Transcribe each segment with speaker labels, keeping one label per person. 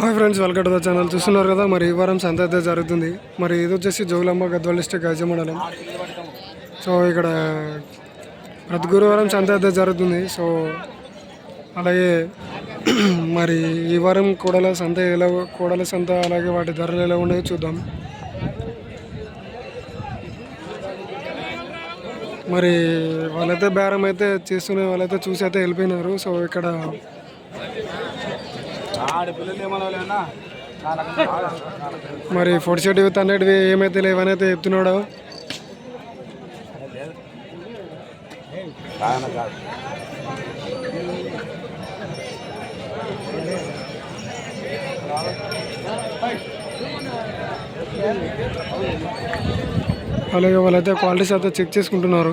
Speaker 1: Hi friends welcome to the channel చూస్తున్నారు కదా మరి ఈ వారం సంత అయితే జరుగుతుంది. మరి ఇది వచ్చేసి జోగులాంబ గద్వాల డిస్ట్రిక్ట్ గజ మండలం. సో ఇక్కడ ప్రతి గురువారం సంత అయితే జరుగుతుంది. సో అలాగే మరి ఈ వారం కూడల సంత ఎలా కూడల సంత అలాగే వాటి ధరలు ఎలా ఉన్నాయో చూద్దాం. మరి వాళ్ళైతే బేరం అయితే చేస్తున్న వాళ్ళైతే చూసి అయితే వెళ్ళిపోయినారు. సో ఇక్కడ మరి ఫోర్ షర్ట్ విత్ హండ్రెడ్వి ఏమైతే లేవనైతే చెప్తున్నాడు. అలాగే వాళ్ళైతే క్వాలిటీస్ అయితే చెక్ చేసుకుంటున్నారు.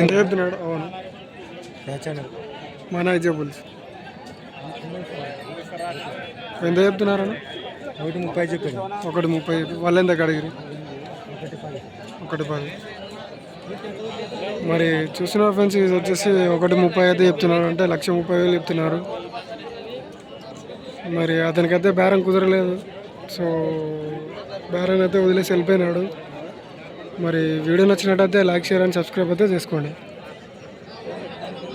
Speaker 1: ఎంత చెప్తున్నాడు అవును. మన ఐజబుల్స్ ఎంత చెప్తున్నారన్న
Speaker 2: ఒకటి ముప్పై చెప్పండి.
Speaker 1: ఒకటి ముప్పై వాళ్ళు ఎంత అడిగిరి ఒకటి పది. మరి చూసిన ఫ్రెండ్స్ ఇది వచ్చేసి ఒకటి ముప్పై అయితే చెప్తున్నారు. అంటే లక్ష ముప్పై వేలు చెప్తున్నారు. మరి అతనికైతే బేరం కుదరలేదు. సో బేరం అయితే వదిలేసి వెళ్ళిపోయినాడు. మరి వీడియో నచ్చినట్టయితే లైక్ షేర్ అండ్ సబ్స్క్రైబ్ అయితే చేసుకోండి.